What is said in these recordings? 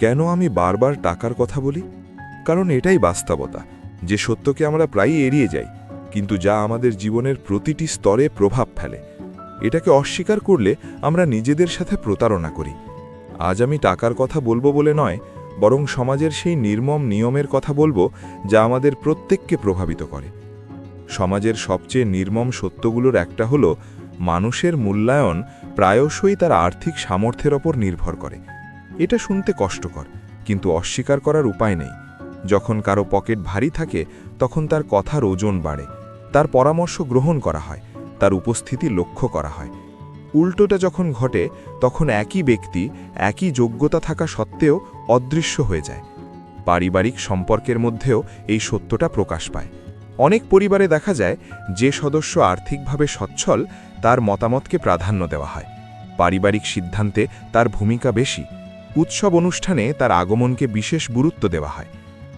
কেন আমি বারবার টাকার কথা বলি? কারণ এটাই বাস্তবতা, যে সত্যকে আমরা প্রায়ই এড়িয়ে যাই, কিন্তু যা আমাদের জীবনের প্রতিটি স্তরে প্রভাব ফেলে। এটাকে অস্বীকার করলে আমরা নিজেদের সাথে প্রতারণা করি। আজ আমি টাকার কথা বলব বলে নয়, বরং সমাজের সেই নির্মম নিয়মের কথা বলব যা আমাদের প্রত্যেককে প্রভাবিত করে। সমাজের সবচেয়ে নির্মম সত্যগুলোর একটা হলো, মানুষের মূল্যায়ন প্রায়শই তার আর্থিক সামর্থ্যের ওপর নির্ভর করে। এটা শুনতে কষ্টকর, কিন্তু অস্বীকার করার উপায় নেই। যখন কারও পকেট ভারী থাকে, তখন তার কথার ওজন বাড়ে। তার পরামর্শ গ্রহণ করা হয়, তার উপস্থিতি লক্ষ্য করা হয়। উল্টোটা যখন ঘটে, তখন একই ব্যক্তি, একই যোগ্যতা থাকা সত্ত্বেও অদৃশ্য হয়ে যায়। পারিবারিক সম্পর্কের মধ্যেও এই সত্যটা প্রকাশ পায়। অনেক পরিবারে দেখা যায়, যে সদস্য আর্থিকভাবে সচ্ছল, তার মতামতকে প্রাধান্য দেওয়া হয়। পারিবারিক সিদ্ধান্তে তার ভূমিকা বেশি। উৎসব অনুষ্ঠানে তার আগমনকে বিশেষ গুরুত্ব দেওয়া হয়।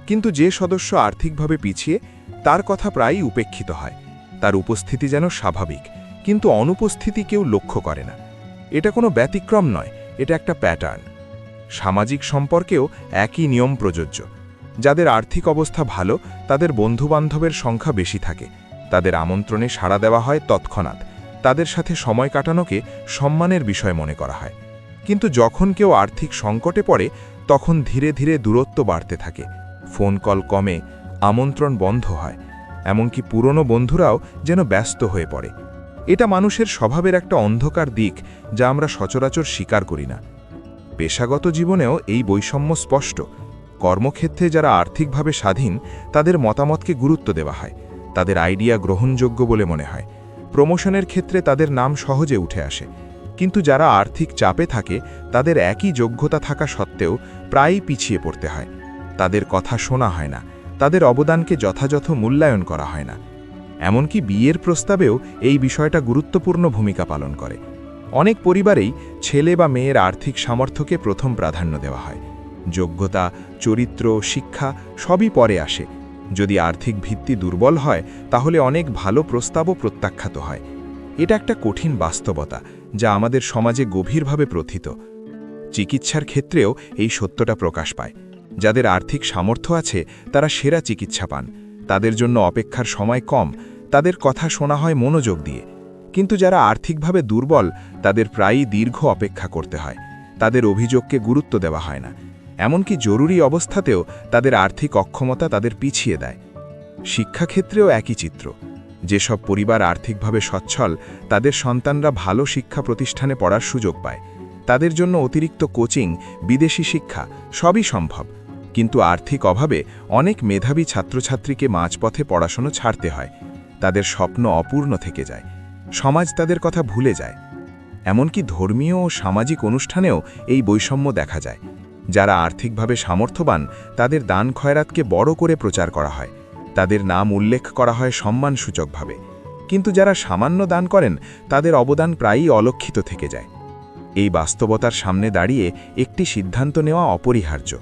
কিন্তু যে সদস্য আর্থিকভাবে পিছিয়ে, তার কথা প্রায়ই উপেক্ষিত হয়। তার উপস্থিতি যেন স্বাভাবিক, কিন্তু অনুপস্থিতি কেউ লক্ষ্য করে না। এটা কোনো ব্যতিক্রম নয়, এটা একটা প্যাটার্ন। সামাজিক সম্পর্কেও একই নিয়ম প্রযোজ্য। যাদের আর্থিক অবস্থা ভালো, তাদের বন্ধুবান্ধবের সংখ্যা বেশি থাকে। তাদের আমন্ত্রণে সাড়া দেওয়া হয় তৎক্ষণাৎ। তাদের সাথে সময় কাটানোকে সম্মানের বিষয় মনে করা হয়। কিন্তু যখন কেউ আর্থিক সংকটে পড়ে, তখন ধীরে ধীরে দূরত্ব বাড়তে থাকে। ফোন কল কমে, আমন্ত্রণ বন্ধ হয়, এমনকি পুরনো বন্ধুরাও যেন ব্যস্ত হয়ে পড়ে। এটা মানুষের স্বভাবের একটা অন্ধকার দিক যা আমরা সচরাচর স্বীকার করি না। পেশাগত জীবনেও এই বৈষম্য স্পষ্ট। কর্মক্ষেত্রে যারা আর্থিকভাবে স্বাধীন, তাদের মতামতকে গুরুত্ব দেওয়া হয়। তাদের আইডিয়া গ্রহণযোগ্য বলে মনে হয়। প্রমোশনের ক্ষেত্রে তাদের নাম সহজে উঠে আসে। কিন্তু যারা আর্থিক চাপে থাকে, তাদের একই যোগ্যতা থাকা সত্ত্বেও প্রায়ই পিছিয়ে পড়তে হয়। তাদের কথা শোনা হয় না, তাদের অবদানকে যথাযথ মূল্যায়ন করা হয় না। এমনকি বিয়ের প্রস্তাবেও এই বিষয়টা গুরুত্বপূর্ণ ভূমিকা পালন করে। অনেক পরিবারেই ছেলে বা মেয়ের আর্থিক সামর্থ্যকে প্রথম প্রাধান্য দেওয়া হয়। যোগ্যতা, চরিত্র, শিক্ষা সবই পরে আসে। যদি আর্থিক ভিত্তি দুর্বল হয়, তাহলে অনেক ভালো প্রস্তাবও প্রত্যাখ্যাত হয়। এটা একটা কঠিন বাস্তবতা, যা আমাদের সমাজে গভীরভাবে প্রথিত। চিকিৎসার ক্ষেত্রেও এই সত্যটা প্রকাশ পায়। যাদের আর্থিক সামর্থ্য আছে, তারা সেরা চিকিৎসা পান। তাদের জন্য অপেক্ষার সময় কম, তাদের কথা শোনা হয় মনোযোগ দিয়ে। কিন্তু যারা আর্থিকভাবে দুর্বল, তাদের প্রায়ই দীর্ঘ অপেক্ষা করতে হয়। তাদের অভিযোগকে গুরুত্ব দেওয়া হয় না। এমনকি জরুরি অবস্থাতেও তাদের আর্থিক অক্ষমতা তাদের পিছিয়ে দেয়। শিক্ষাক্ষেত্রেও একই চিত্র। যেসব পরিবার আর্থিকভাবে সচ্ছল, তাদের সন্তানরা ভালো শিক্ষা প্রতিষ্ঠানে পড়ার সুযোগ পায়। তাদের জন্য অতিরিক্ত কোচিং, বিদেশি শিক্ষা, সবই সম্ভব। কিন্তু আর্থিক অভাবে অনেক মেধাবী ছাত্রছাত্রীকে মাঝপথে পড়াশোনা ছাড়তে হয়। তাদের স্বপ্ন অপূর্ণ থেকে যায়। সমাজ তাদের কথা ভুলে যায়। এমনকি ধর্মীয় ও সামাজিক অনুষ্ঠানেও এই বৈষম্য দেখা যায়। যারা আর্থিকভাবে সামর্থ্যবান, তাদের দান খয়রাতকে বড় করে প্রচার করা হয়। তাদের নাম উল্লেখ করা হয় সম্মানসূচকভাবে। কিন্তু যারা সামান্য দান করেন, তাদের অবদান প্রায়ই অলক্ষিত থেকে যায়। এই বাস্তবতার সামনে দাঁড়িয়ে একটি সিদ্ধান্ত নেওয়া অপরিহার্য।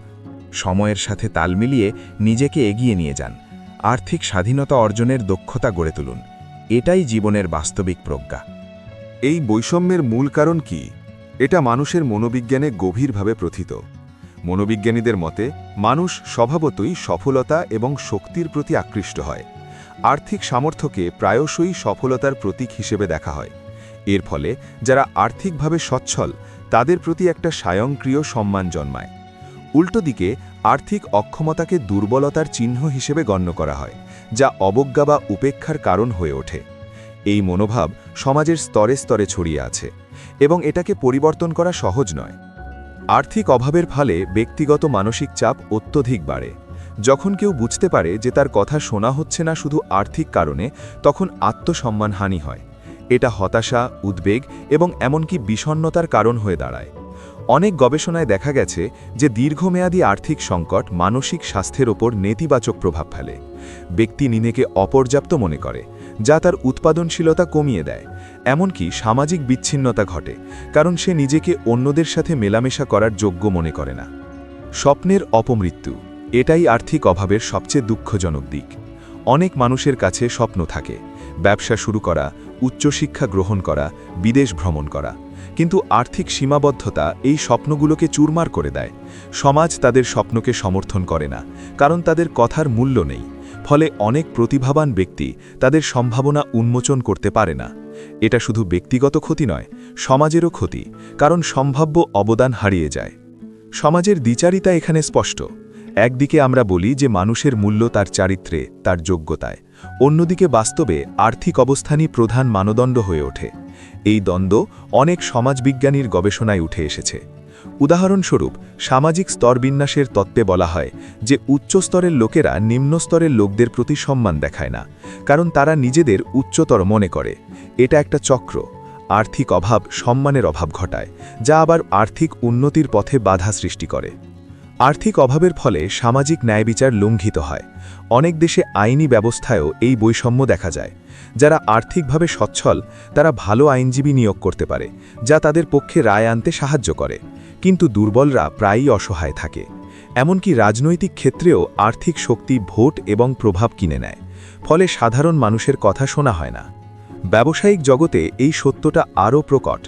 সময়ের সাথে তাল মিলিয়ে নিজেকে এগিয়ে নিয়ে যান। আর্থিক স্বাধীনতা অর্জনের দক্ষতা গড়ে তুলুন। এটাই জীবনের বাস্তবিক প্রজ্ঞা। এই বৈষম্যের মূল কারণ কি? এটা মানুষের মনোবিজ্ঞানে গভীরভাবে প্রথিত। মনোবিজ্ঞানীদের মতে, মানুষ স্বভাবতই সফলতা এবং শক্তির প্রতি আকৃষ্ট হয়। আর্থিক সামর্থ্যকে প্রায়শই সফলতার প্রতীক হিসেবে দেখা হয়। এর ফলে যারা আর্থিকভাবে সচ্ছল, তাদের প্রতি একটা স্বয়ংক্রিয় সম্মান জন্মায়। উল্টো দিকে, আর্থিক অক্ষমতাকে দুর্বলতার চিহ্ন হিসেবে গণ্য করা হয়, যা অবজ্ঞা বা উপেক্ষার কারণ হয়ে ওঠে। এই মনোভাব সমাজের স্তরে স্তরে ছড়িয়ে আছে এবং এটাকে পরিবর্তন করা সহজ নয়। আর্থিক অভাবের ফলে ব্যক্তিগত মানসিক চাপ অত্যধিক বাড়ে। যখন কেউ বুঝতে পারে যে তার কথা শোনা হচ্ছে না শুধু আর্থিক কারণে, তখন আত্মসম্মানহানি হয়। এটা হতাশা, উদ্বেগ এবং এমনকি বিষণ্নতার কারণ হয়ে দাঁড়ায়। অনেক গবেষণায় দেখা গেছে যে দীর্ঘমেয়াদী আর্থিক সংকট মানসিক স্বাস্থ্যের ওপর নেতিবাচক প্রভাব ফেলে। ব্যক্তি নিজেকে অপর্যাপ্ত মনে করে। যা তার উৎপাদনশীলতা কমিয়ে দেয়। এমনকি সামাজিক বিচ্ছিন্নতা ঘটে, কারণ সে নিজেকে অন্যদের সাথে মেলামেশা করার যোগ্য মনে করে না। স্বপ্নের অপমৃত্যু, এটাই আর্থিক অভাবের সবচেয়ে দুঃখজনক দিক। অনেক মানুষের কাছে স্বপ্ন থাকে, ব্যবসা শুরু করা, উচ্চশিক্ষা গ্রহণ করা, বিদেশ ভ্রমণ করা। কিন্তু আর্থিক সীমাবদ্ধতা এই স্বপ্নগুলোকে চুরমার করে দেয়। সমাজ তাদের স্বপ্নকে সমর্থন করে না, কারণ তাদের কথার মূল্য নেই। ফলে অনেক প্রতিভাবান ব্যক্তি তাদের সম্ভাবনা উন্মোচন করতে পারে না। এটা শুধু ব্যক্তিগত ক্ষতি নয়, সমাজেরও ক্ষতি, কারণ সম্ভাব্য অবদান হারিয়ে যায়। সমাজের দ্বিচারিতা এখানে স্পষ্ট। একদিকে আমরা বলি যে মানুষের মূল্য তার চারিত্রে, তার যোগ্যতায়। অন্যদিকে বাস্তবে আর্থিক অবস্থানই প্রধান মানদণ্ড হয়ে ওঠে। এই দ্বন্দ্ব অনেক সমাজবিজ্ঞানীর গবেষণায় উঠে এসেছে। উদাহরণস্বরূপ, সামাজিক স্তরবিন্যাসের তত্ত্বে বলা হয় যে উচ্চ স্তরের লোকেরা নিম্ন স্তরের লোকদের প্রতি সম্মান দেখায় না, কারণ তারা নিজেদের উচ্চতর মনে করে। এটা একটা চক্র, আর্থিক অভাব সম্মানের অভাব ঘটায়, যা আবার আর্থিক উন্নতির পথে বাধা সৃষ্টি করে। আর্থিক অভাবের ফলে সামাজিক ন্যায়বিচার লঙ্ঘিত হয়। অনেক দেশে আইনি ব্যবস্থায়ও এই বৈষম্য দেখা যায়। যারা আর্থিকভাবে সচ্ছল, তারা ভালো আইনজীবী নিয়োগ করতে পারে, যা তাদের পক্ষে রায় আনতে সাহায্য করে। কিন্তু দুর্বলরা প্রায়ই অসহায় থাকে, এমনকি রাজনৈতিক ক্ষেত্রেও আর্থিক শক্তি, ভোট এবং প্রভাব কিনে নেয়, ফলে সাধারণ মানুষের কথা শোনা হয় না। ব্যবসায়িক জগতে এই সত্যটা আরও প্রকট।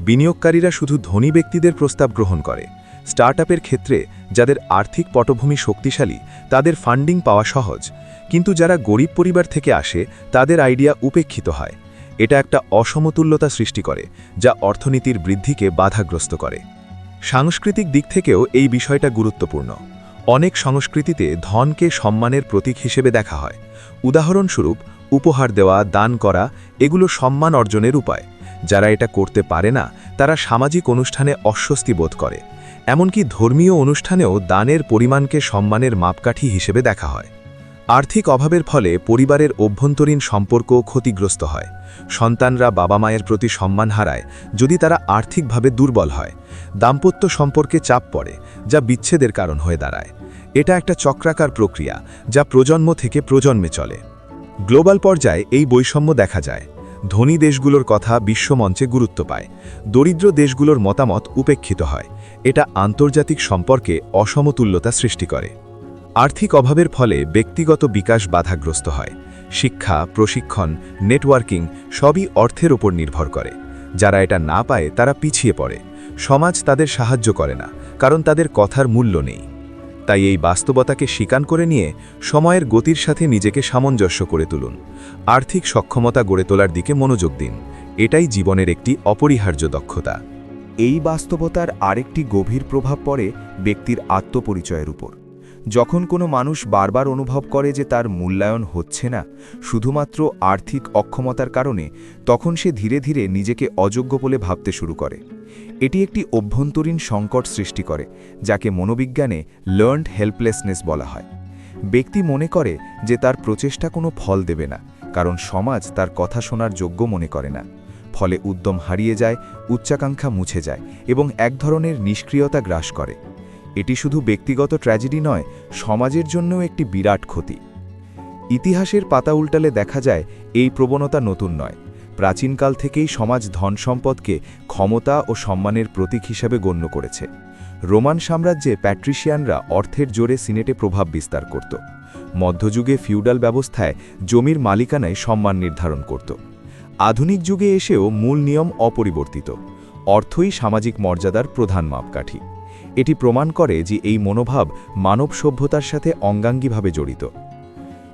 বিনিয়োগকারীরা শুধু ধনী ব্যক্তিদের প্রস্তাব গ্রহণ করে, স্টার্টআপের ক্ষেত্রে যাদের আর্থিক পটভূমি শক্তিশালী, তাদের ফান্ডিং পাওয়া সহজ, কিন্তু যারা গরিব পরিবার থেকে আসে, তাদের আইডিয়া উপেক্ষিত হয়। এটা একটা অসমতুল্যতা সৃষ্টি করে, যা অর্থনীতির বৃদ্ধিকে বাধাগ্রস্ত করে। সাংস্কৃতিক দিক থেকেও এই বিষয়টা গুরুত্বপূর্ণ। অনেক সংস্কৃতিতে ধনকে সম্মানের প্রতীক হিসেবে দেখা হয়। উদাহরণস্বরূপ, উপহার দেওয়া, দান করা, এগুলো সম্মান অর্জনের উপায়। যারা এটা করতে পারে না, তারা সামাজিক অনুষ্ঠানে অস্বস্তি বোধ করে। এমনকি ধর্মীয় অনুষ্ঠানেও দানের পরিমাণকে সম্মানের মাপকাঠি হিসেবে দেখা হয়। আর্থিক অভাবের ফলে পরিবারের অভ্যন্তরীণ সম্পর্ক ক্ষতিগ্রস্ত হয়। সন্তানরা বাবা মায়ের প্রতি সম্মান হারায় যদি তারা আর্থিকভাবে দুর্বল হয়। দাম্পত্য সম্পর্কে চাপ পড়ে, যা বিচ্ছেদের কারণ হয়ে দাঁড়ায়। এটা একটা চক্রাকার প্রক্রিয়া, যা প্রজন্ম থেকে প্রজন্মে চলে। গ্লোবাল পর্যায়ে এই বৈষম্য দেখা যায়। ধনী দেশগুলোর কথা বিশ্বমঞ্চে গুরুত্ব পায়। দরিদ্র দেশগুলোর মতামত উপেক্ষিত হয়। এটা আন্তর্জাতিক সম্পর্কে অসমতুল্যতা সৃষ্টি করে। আর্থিক অভাবের ফলে ব্যক্তিগত বিকাশ বাধাগ্রস্ত হয়। শিক্ষা, প্রশিক্ষণ, নেটওয়ার্কিং সবই অর্থের ওপর নির্ভর করে। যারা এটা না পায়, তারা পিছিয়ে পড়ে। সমাজ তাদের সাহায্য করে না, কারণ তাদের কথার মূল্য নেই। তাই এই বাস্তবতাকে স্বীকার করে নিয়ে সময়ের গতির সাথে নিজেকে সামঞ্জস্য করে তুলুন। আর্থিক সক্ষমতা গড়ে তোলার দিকে মনোযোগ দিন। এটাই জীবনের একটি অপরিহার্য দক্ষতা। এই বাস্তবতার আরেকটি গভীর প্রভাব পড়ে ব্যক্তির আত্মপরিচয়ের উপর। যখন কোনো মানুষ বারবার অনুভব করে যে তার মূল্যায়ন হচ্ছে না, শুধুমাত্র আর্থিক অক্ষমতার কারণে, তখন সে ধীরে ধীরে নিজেকে অযোগ্য বলে ভাবতে শুরু করে। এটি একটি অভ্যন্তরীণ সংকট সৃষ্টি করে, যাকে মনোবিজ্ঞানে লার্নড হেল্পলেসনেস বলা হয়। ব্যক্তি মনে করে যে তার প্রচেষ্টা কোনো ফল দেবে না, কারণ সমাজ তার কথা শোনার যোগ্য মনে করে না। ফলে উদ্যম হারিয়ে যায়, উচ্চাকাঙ্ক্ষা মুছে যায় এবং এক ধরনের নিষ্ক্রিয়তা গ্রাস করে। এটি শুধু ব্যক্তিগত ট্র্যাজেডি নয়, সমাজের জন্যও একটি বিরাট ক্ষতি। ইতিহাসের পাতা উল্টালে দেখা যায়, এই প্রবণতা নতুন নয়। প্রাচীনকাল থেকেই সমাজ ধন সম্পদকে ক্ষমতা ও সম্মানের প্রতীক হিসাবে গণ্য করেছে। রোমান সাম্রাজ্যে প্যাট্রিশিয়ানরা অর্থের জোরে সিনেটে প্রভাব বিস্তার করত। মধ্যযুগে ফিউডাল ব্যবস্থায় জমির মালিকানায় সম্মান নির্ধারণ করত। আধুনিক যুগে এসেও মূল নিয়ম অপরিবর্তিত। অর্থই সামাজিক মর্যাদার প্রধান মাপকাঠি। এটি প্রমাণ করে যে এই মনোভাব মানব সভ্যতার সাথে অঙ্গাঙ্গিভাবে জড়িত।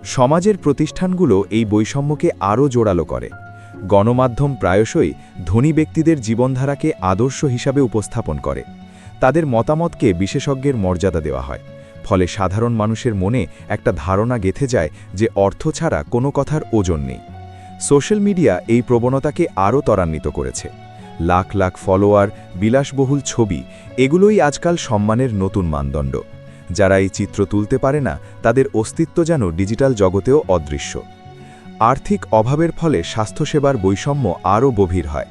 সমাজের প্রতিষ্ঠানগুলো এই বৈষম্যকে আরও জোরালো করে। গণমাধ্যম প্রায়শই ধনী ব্যক্তিদের জীবনধারাকে আদর্শ হিসাবে উপস্থাপন করে। তাদের মতামতকে বিশেষজ্ঞের মর্যাদা দেওয়া হয়। ফলে সাধারণ মানুষের মনে একটা ধারণা গেথে যায় যে অর্থ ছাড়া কোনো কথার ওজন নেই। সোশ্যাল মিডিয়া এই প্রবণতাকে আরও ত্বরান্বিত করেছে। লাখ লাখ ফলোয়ার, বিলাসবহুল ছবি, এগুলোই আজকাল সম্মানের নতুন মানদণ্ড। যারা এই চিত্র তুলতে পারে না, তাদের অস্তিত্ব যেন ডিজিটাল জগতেও অদৃশ্য। আর্থিক অভাবের ফলে স্বাস্থ্যসেবার বৈষম্য আরও গভীর হয়।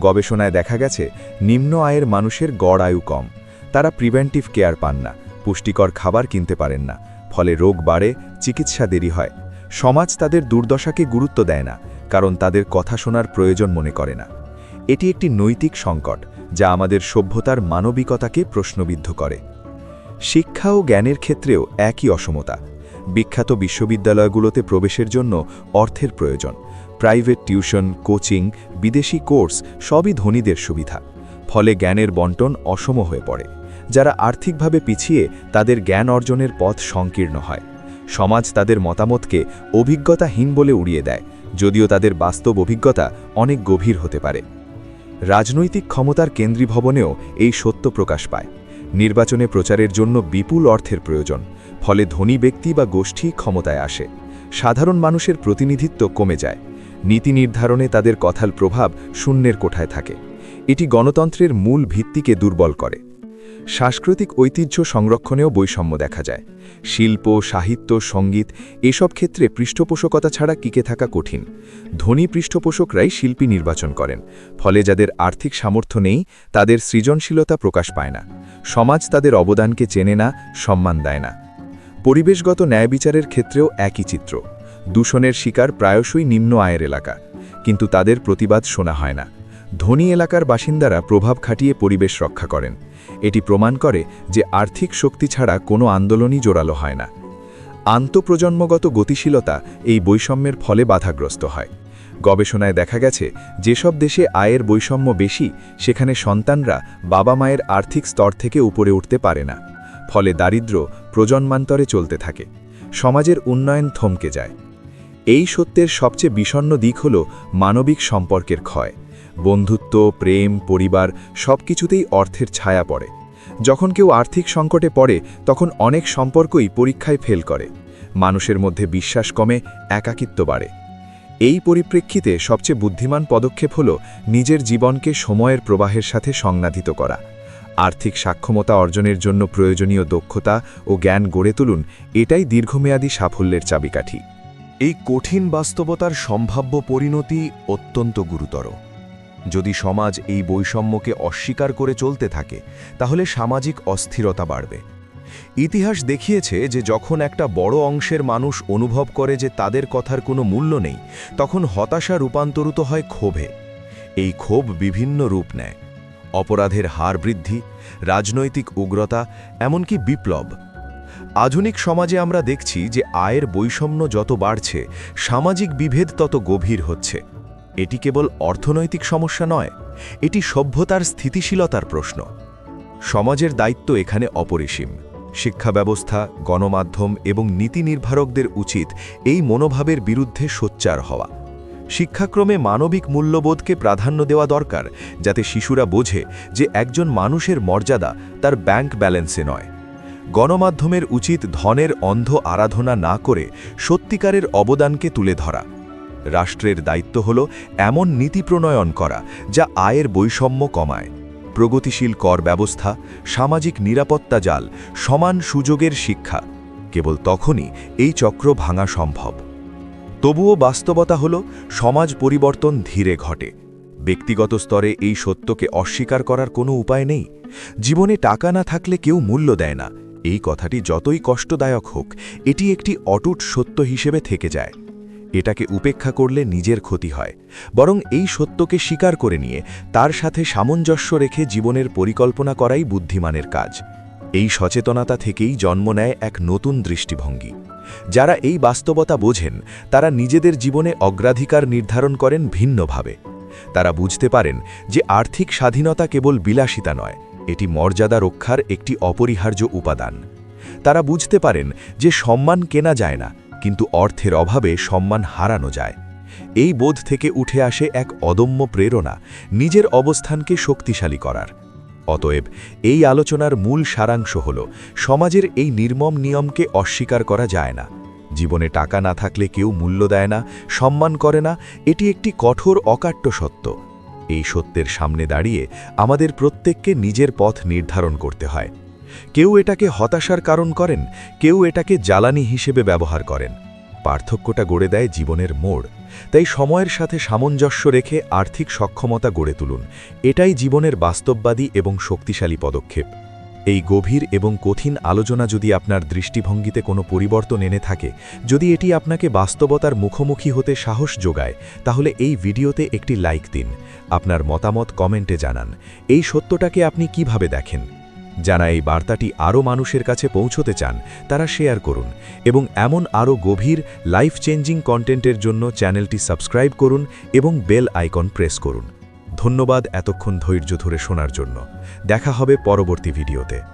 গবেষণায় দেখা গেছে, নিম্ন আয়ের মানুষের গড় আয়ু কম। তারা প্রিভেন্টিভ কেয়ার পান না, পুষ্টিকর খাবার কিনতে পারেন না, ফলে রোগ বাড়ে, চিকিৎসা দেরি হয়। সমাজ তাদের দুর্দশাকে গুরুত্ব দেয় না, কারণ তাদের কথা শোনার প্রয়োজন মনে করে না। এটি একটি নৈতিক সংকট, যা আমাদের সভ্যতার মানবিকতাকে প্রশ্নবিদ্ধ করে। শিক্ষা ও জ্ঞানের ক্ষেত্রেও একই অসমতা। বিখ্যাত বিশ্ববিদ্যালয়গুলোতে প্রবেশের জন্য অর্থের প্রয়োজন। প্রাইভেট টিউশন, কোচিং, বিদেশি কোর্স সবই ধনীদের সুবিধা। ফলে জ্ঞানের বন্টন অসম হয়ে পড়ে। যারা আর্থিকভাবে পিছিয়ে, তাদের জ্ঞান অর্জনের পথ সংকীর্ণ হয়। সমাজ তাদের মতামতকে অভিজ্ঞতাহীন বলে উড়িয়ে দেয়, যদিও তাদের বাস্তব অভিজ্ঞতা অনেক গভীর হতে পারে। রাজনৈতিক ক্ষমতার কেন্দ্রীভবনেও এই সত্য প্রকাশ পায়। নির্বাচনে প্রচারের জন্য বিপুল অর্থের প্রয়োজন, ফলে ধনী ব্যক্তি বা গোষ্ঠী ক্ষমতায় আসে। সাধারণ মানুষের প্রতিনিধিত্ব কমে যায়। নীতি নির্ধারণে তাদের কথার প্রভাব শূন্যের কোঠায় থাকে। এটি গণতন্ত্রের মূল ভিত্তিকে দুর্বল করে। সাংস্কৃতিক ঐতিহ্য সংরক্ষণেও বৈষম্য দেখা যায়। শিল্প, সাহিত্য, সংগীত এসব ক্ষেত্রে পৃষ্ঠপোষকতা ছাড়া টিকে থাকা কঠিন। ধনী পৃষ্ঠপোষকরাই শিল্পী নির্বাচন করেন, ফলে যাদের আর্থিক সামর্থ্য নেই, তাদের সৃজনশীলতা প্রকাশ পায় না। সমাজ তাদের অবদানকে চেনে না, সম্মান দেয় না। পরিবেশগত ন্যায় বিচারের ক্ষেত্রেও একই চিত্র। দূষণের শিকার প্রায়শই নিম্ন আয়ের এলাকা, কিন্তু তাদের প্রতিবাদ শোনা হয় না। ধনী এলাকার বাসিন্দারা প্রভাব খাটিয়ে পরিবেশ রক্ষা করেন। এটি প্রমাণ করে যে আর্থিক শক্তি ছাড়া কোনো আন্দোলনই জোরালো হয় না। আন্তঃপ্রজন্মগত গতিশীলতা এই বৈষম্যের ফলে বাধাগ্রস্ত হয়। গবেষণায় দেখা গেছে, যেসব দেশে আয়ের বৈষম্য বেশি, সেখানে সন্তানরা বাবা মায়ের আর্থিক স্তর থেকে উপরে উঠতে পারে না। ফলে দারিদ্র্য প্রজন্মান্তরে চলতে থাকে। সমাজের উন্নয়ন থমকে যায়। এই সত্যের সবচেয়ে বিষণ্ণ দিক হল মানবিক সম্পর্কের ক্ষয়। বন্ধুত্ব, প্রেম, পরিবার সবকিছুতেই অর্থের ছায়া পড়ে। যখন কেউ আর্থিক সংকটে পড়ে, তখন অনেক সম্পর্কই পরীক্ষায় ফেল করে। মানুষের মধ্যে বিশ্বাস কমে, একাকিত্ব বাড়ে। এই পরিপ্রেক্ষিতে সবচেয়ে বুদ্ধিমান পদক্ষেপ হল নিজের জীবনকে সময়ের প্রবাহের সাথে সংনাধিত করা। আর্থিক সাক্ষমতা অর্জনের জন্য প্রয়োজনীয় দক্ষতা ও জ্ঞান গড়ে তুলুন, এটাই দীর্ঘমেয়াদী সাফল্যের চাবিকাঠি। এই কঠিন বাস্তবতার সম্ভাব্য পরিণতি অত্যন্ত গুরুতর। যদি সমাজ এই বৈষম্যকে অস্বীকার করে চলতে থাকে, তাহলে সামাজিক অস্থিরতা বাড়বে। ইতিহাস দেখিয়েছে যে যখন একটা বড় অংশের মানুষ অনুভব করে যে তাদের কথার কোনো মূল্য নেই, তখন হতাশা রূপান্তরিত হয় ক্ষোভে। এই ক্ষোভ বিভিন্ন রূপ নেয়। অপরাধের হার বৃদ্ধি, রাজনৈতিক উগ্রতা, এমনকি বিপ্লব। আধুনিক সমাজে আমরা দেখছি যে আয়ের বৈষম্য যত বাড়ছে, সামাজিক বিভেদ তত গভীর হচ্ছে। এটি কেবল অর্থনৈতিক সমস্যা নয়, এটি সভ্যতার স্থিতিশীলতার প্রশ্ন। সমাজের দায়িত্ব এখানে অপরিসীম। শিক্ষা ব্যবস্থা, গণমাধ্যম এবং নীতি নির্ধারকদের উচিত এই মনোভাবের বিরুদ্ধে সোচ্চার হওয়া। শিক্ষাক্রমে মানবিক মূল্যবোধকে প্রাধান্য দেওয়া দরকার, যাতে শিশুরা বোঝে যে একজন মানুষের মর্যাদা তার ব্যাংক ব্যালেন্সে নয়। গণমাধ্যমের উচিত ধনের অন্ধ আরাধনা না করে সত্যিকারের অবদানকে তুলে ধরা। রাষ্ট্রের দায়িত্ব হল এমন নীতি প্রণয়ন করা যা আয়ের বৈষম্য কমায়। প্রগতিশীল কর ব্যবস্থা, সামাজিক নিরাপত্তা জাল, সমান সুযোগের শিক্ষা, কেবল তখনই এই চক্র ভাঙা সম্ভব। তবুও বাস্তবতা হল, সমাজ পরিবর্তন ধীরে ঘটে। ব্যক্তিগত স্তরে এই সত্যকে অস্বীকার করার কোনো উপায় নেই। জীবনে টাকা না থাকলে কেউ মূল্য দেয় না। এই কথাটি যতই কষ্টদায়ক হোক, এটি একটি অটুট সত্য হিসেবে থেকে যায়। এটাকে উপেক্ষা করলে নিজের ক্ষতি হয়। বরং এই সত্যকে স্বীকার করে নিয়ে তার সাথে সামঞ্জস্য রেখে জীবনের পরিকল্পনা করাই বুদ্ধিমানের কাজ। এই সচেতনতা থেকেই জন্ম নেয় এক নতুন দৃষ্টিভঙ্গি। যারা এই বাস্তবতা বোঝেন, তারা নিজেদের জীবনে অগ্রাধিকার নির্ধারণ করেন ভিন্নভাবে। তারা বুঝতে পারেন যে আর্থিক স্বাধীনতা কেবল বিলাসিতা নয়, এটি মর্যাদা রক্ষার একটি অপরিহার্য উপাদান। তারা বুঝতে পারেন যে সম্মান কেনা যায় না কিন্তু অর্থের অভাবে সম্মান হারানো যায়। এই বোধ থেকে উঠে আসে এক অদম্য প্রেরণা নিজের অবস্থানকে শক্তিশালী করার। অতএব এই আলোচনার মূল সারাংশ হল, সমাজের এই নির্মম নিয়মকে অস্বীকার করা যায় না। জীবনে টাকা না থাকলে কেউ মূল্য দেয় না, সম্মান করে না, এটি একটি কঠোর অকাট্য সত্য। এই সত্যের সামনে দাঁড়িয়ে আমাদের প্রত্যেককে নিজের পথ নির্ধারণ করতে হয়। কেউ এটাকে হতাশার কারণ করেন, কেউ এটাকে জ্বালানি হিসেবে ব্যবহার করেন। পার্থক্যটা গড়ে দেয় জীবনের মোড়। তাই সময়ের সাথে সামঞ্জস্য রেখে আর্থিক সক্ষমতা গড়ে তুলুন। এটাই জীবনের বাস্তববাদী এবং শক্তিশালী পদক্ষেপ। এই গভীর এবং কঠিন আলোচনা যদি আপনার দৃষ্টিভঙ্গিতে কোনো পরিবর্তন এনে থাকে, যদি এটি আপনাকে বাস্তবতার মুখোমুখি হতে সাহস যোগায়, তাহলে এই ভিডিওতে একটি লাইক দিন। আপনার মতামত কমেন্টে জানান। এই সত্যটাকে আপনি কীভাবে দেখেন? যারা এই বার্তাটি আরও মানুষের কাছে পৌঁছতে চান, তারা শেয়ার করুন এবং এমন আরও গভীর লাইফ চেঞ্জিং কন্টেন্টের জন্য চ্যানেলটি সাবস্ক্রাইব করুন এবং বেল আইকন প্রেস করুন। ধন্যবাদ এতক্ষণ ধৈর্য ধরে শোনার জন্য। দেখা হবে পরবর্তী ভিডিওতে।